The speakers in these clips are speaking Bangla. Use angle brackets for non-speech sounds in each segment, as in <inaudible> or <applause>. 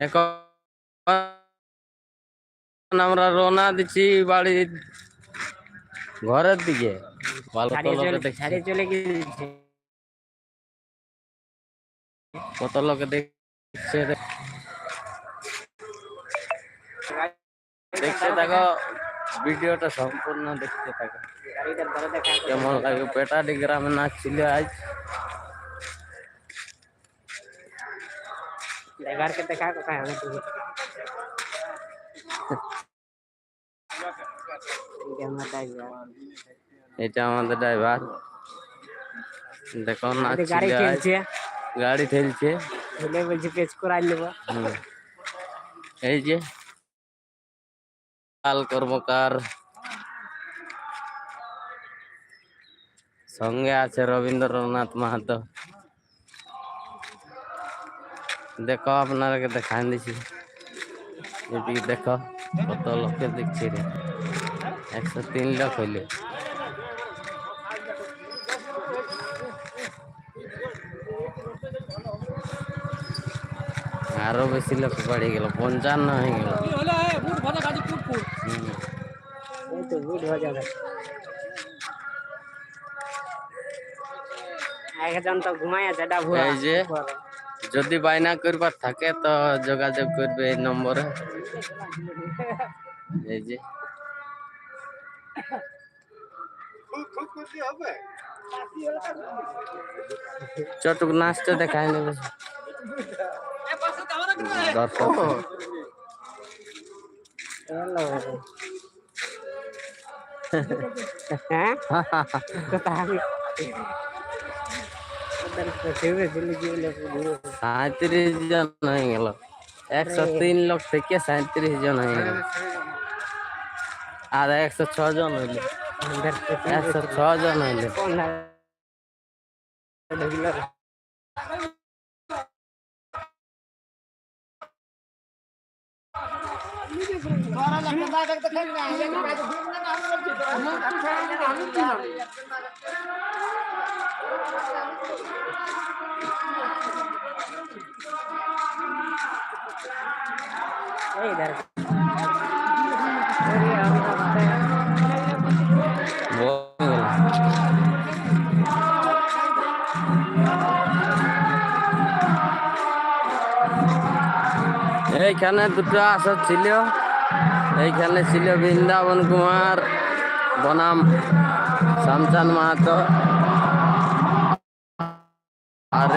এখন আমরা রওনা দিচ্ছি বাড়ির ঘরের দিকে। কত লোকে দেখছে দেখতে থাকো। ভিডিওটা সম্পূর্ণ দেখতে থাকো। কেমন লাগে? পেটাডি গ্রামে নাচ ছিল আজ। দেখা কোথায় আমি তুমি এই যে এটা আমাদের ড্রাইভার দেখো আমাদের গাড়ি খেলছে গাড়ি ঠেলছে ছেলে বলছে পেচ করাই নেব। এই যে কাল কর্মকার সঙ্গে আছে রবীন্দ্রনাথ মাহাতো দেখো আপনারাকে দেখান দিছি এদিকে দেখো কত লোকে দেখছি রে একশো তিন লোক হইলে আরও বেশি লোক বাড়ি গেল পঞ্চান্ন হয়ে গেল একজন তো ঘুমাই আছে ডাবু এই যে যদি বায়না করবার থাকে তো যোগাযোগ করবে এই নম্বরে। এই যে। চটুক নাচটা দেখায় নেবে দর্শক। হ্যাঁ? <laughs> সাঁত্রিশ জন হয়ে গেল একশো তিন লোক থেকে সাঁত্রিশ জন হয়ে গেল আর একশো ছ জন হইলে একশো ছ জন হইলে। এইখানে দুটো আসর ছিল। এইখানে ছিল বৃন্দাবন কুমার বনাম শামচান মাহাতো আর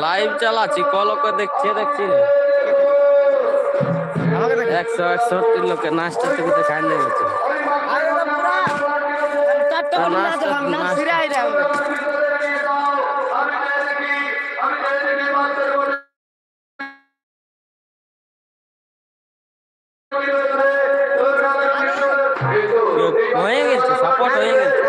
লাইভ চালাচ্ছি কলকে দেখছে দেখছি। একশো একষট্টি লোকে নাচটা থেকে দেখাই নিয়ে গেছে। হয়ে গেছে সাপোর্ট হয়ে গেছে।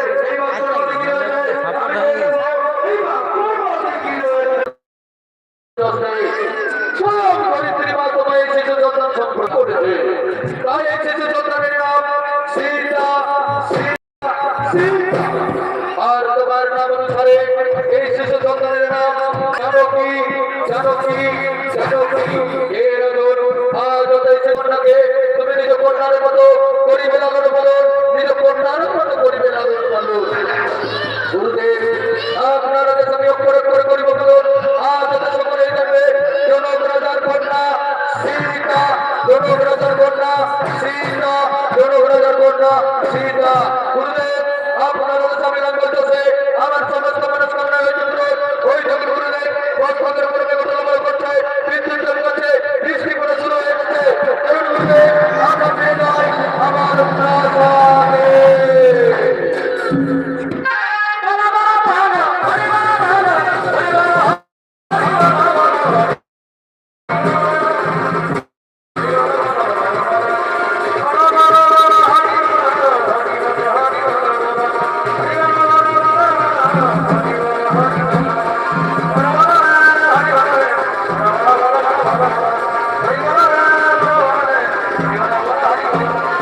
আর তোমার নাম অনুসারে এই শিশু সন্তানের নাম জানকী জানকী জানকী